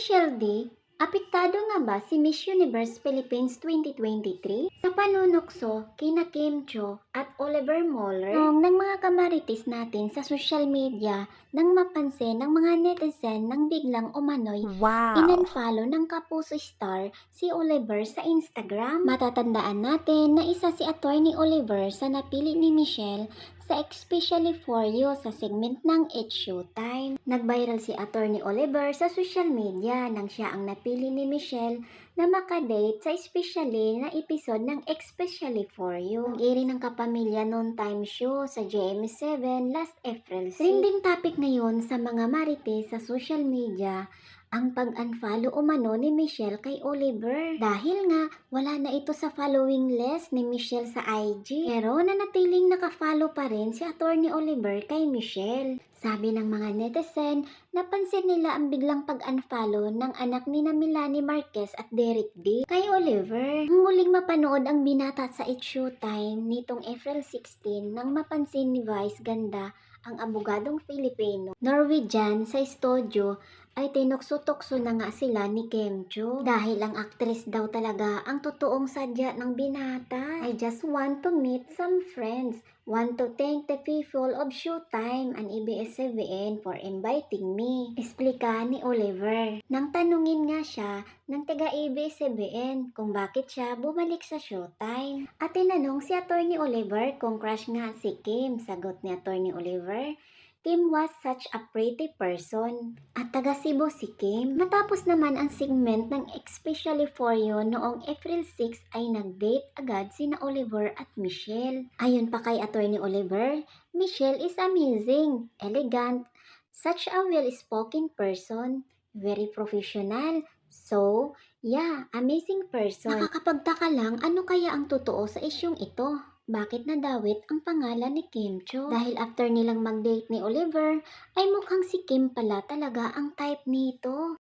D, apektado nga ba si Miss Universe Philippines 2023 sa panunukso kina Kim Cho at Oliver Mueller? Noong ng mga kamarites natin sa social media nang mapansin ng mga netizen nang biglang umano'y Wow! Inunfollow ng Kapuso Star si Oliver sa Instagram. Matatandaan natin na isa si attorney Oliver sa napili ni Michelle sa Especially For You sa segment ng It's Showtime. Nag-viral si attorney Oliver sa social media nang siya ang napili ni Michelle na makadate sa especially na episode ng Especially For You. Iri ng kapamilya noon time show sa JM7 last April 6. Trending topic ngayon sa mga marites sa social media ang pag-unfollow umano ni Michelle kay Oliver. Dahil nga, wala na ito sa following list ni Michelle sa IG. Pero nanatiling nakafollow pa rin si attorney Oliver kay Michelle. Sabi ng mga netizen, napansin nila ang biglang pag-unfollow ng anak ni na Milani Marquez at Derek D. kay Oliver. Muling mapanood ang binata sa It's Showtime nitong April 16 nang mapansin ni Vice Ganda ang abogadong Filipino, Norwegian sa studio ay tinukso-tukso na nga sila ni Kim Cho. Dahil ang actress daw talaga ang totoong sadya ng binata. I just want to meet some friends. Want to thank the people of Showtime and ABS-CBN for inviting me. Explika ni Oliver. Nang tanungin nga siya ng taga ABS-CBN kung bakit siya bumalik sa Showtime. At tinanong si Attorney Oliver kung crush nga si Kim. Sagot ni Attorney Oliver, Kim was such a pretty person. At taga Cebu si Kim. Matapos naman ang segment ng Especially For You noong April 6 ay nag-date agad sina Oliver at Michelle. Ayon pa kay Attorney Oliver, Michelle is amazing, elegant, such a well-spoken person, very professional. So, yeah, amazing person. Nakakapagtaka lang ano kaya ang totoo sa isyong ito. Bakit nadawit ang pangalan ni Kim Cho? Dahil after nilang mag-date ni Oliver, ay mukhang si Kim pala talaga ang type nito.